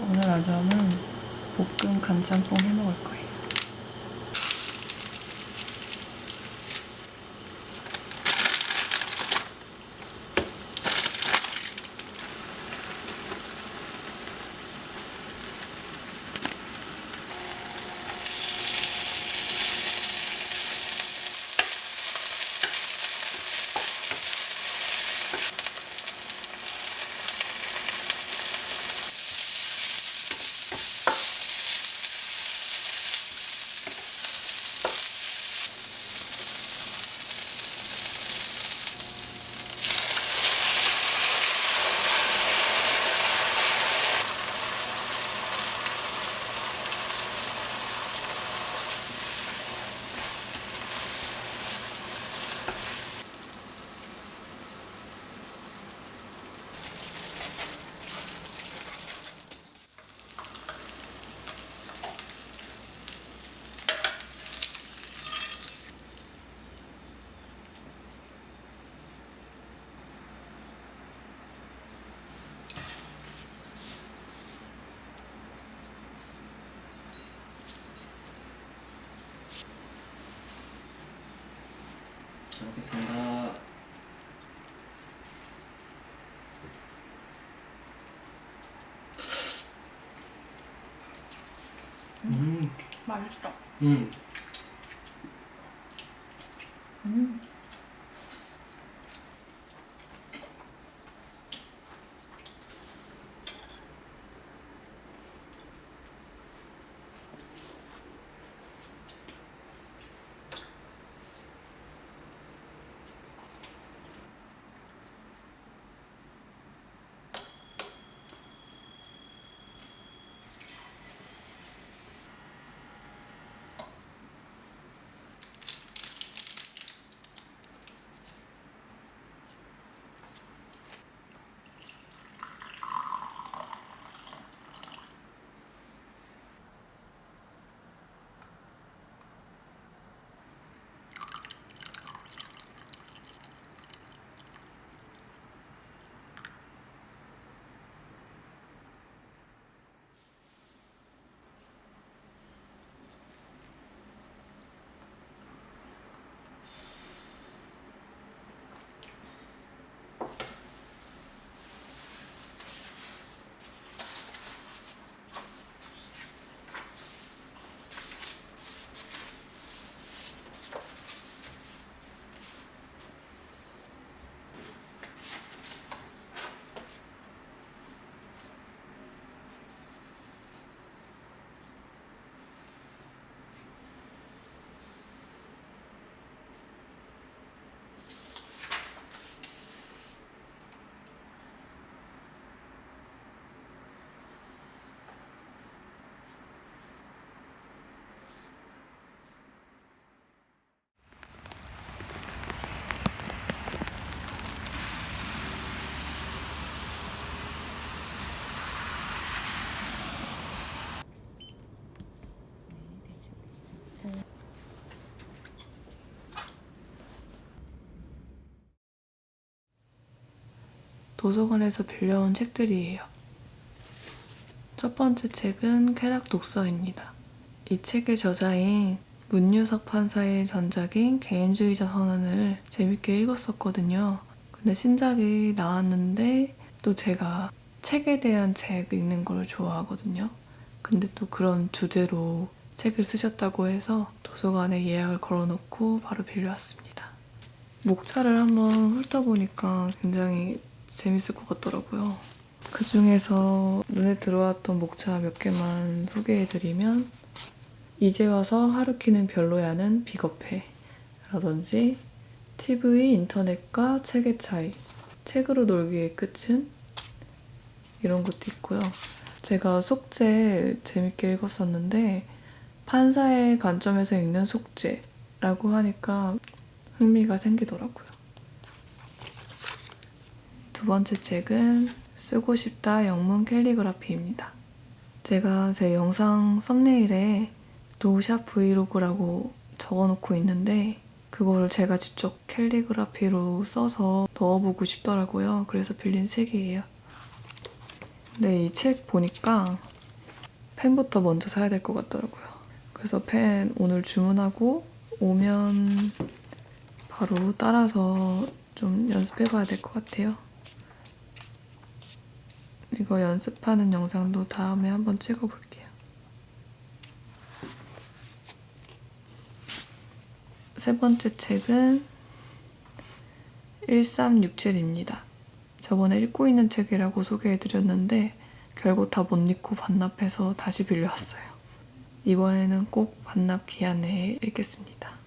오늘 아점은 볶음 간짬뽕 해 먹을 거예요. 잘 먹겠습니다. 음, 맛있다. 음. 음. 도서관에서 빌려온 책들이에요. 첫 번째 책은 쾌락 독서입니다. 이 책의 저자인 문유석 판사의 전작인 개인주의자 선언을 재밌게 읽었었거든요. 근데 신작이 나왔는데 또 제가 책에 대한 책 읽는 걸 좋아하거든요. 근데 또 그런 주제로 책을 쓰셨다고 해서 도서관에 예약을 걸어놓고 바로 빌려왔습니다. 목차를 한번 훑어보니까 굉장히 재밌을 것 같더라고요. 그 중에서 눈에 들어왔던 목차 몇 개만 소개해드리면 이제 와서 하루키는 별로야는 비겁해 라든지 TV, 인터넷과 책의 차이 책으로 놀기의 끝은 이런 것도 있고요. 제가 속죄 재밌게 읽었었는데 판사의 관점에서 읽는 속죄라고 하니까 흥미가 생기더라고요. 두 번째 책은 쓰고 싶다 영문 캘리그라피입니다. 제가 제 영상 썸네일에 노샵 브이로그라고 적어놓고 있는데 그거를 제가 직접 캘리그라피로 써서 넣어보고 싶더라고요. 그래서 빌린 책이에요. 근데 이 책 보니까 펜부터 먼저 사야 될 것 같더라고요. 그래서 펜 오늘 주문하고 오면 바로 따라서 좀 연습해봐야 될 것 같아요. 이거 연습하는 영상도 다음에 한번 찍어볼게요. 세 번째 책은 1367입니다. 저번에 읽고 있는 책이라고 소개해드렸는데 결국 다 못 읽고 반납해서 다시 빌려왔어요. 이번에는 꼭 반납 기한 내에 읽겠습니다.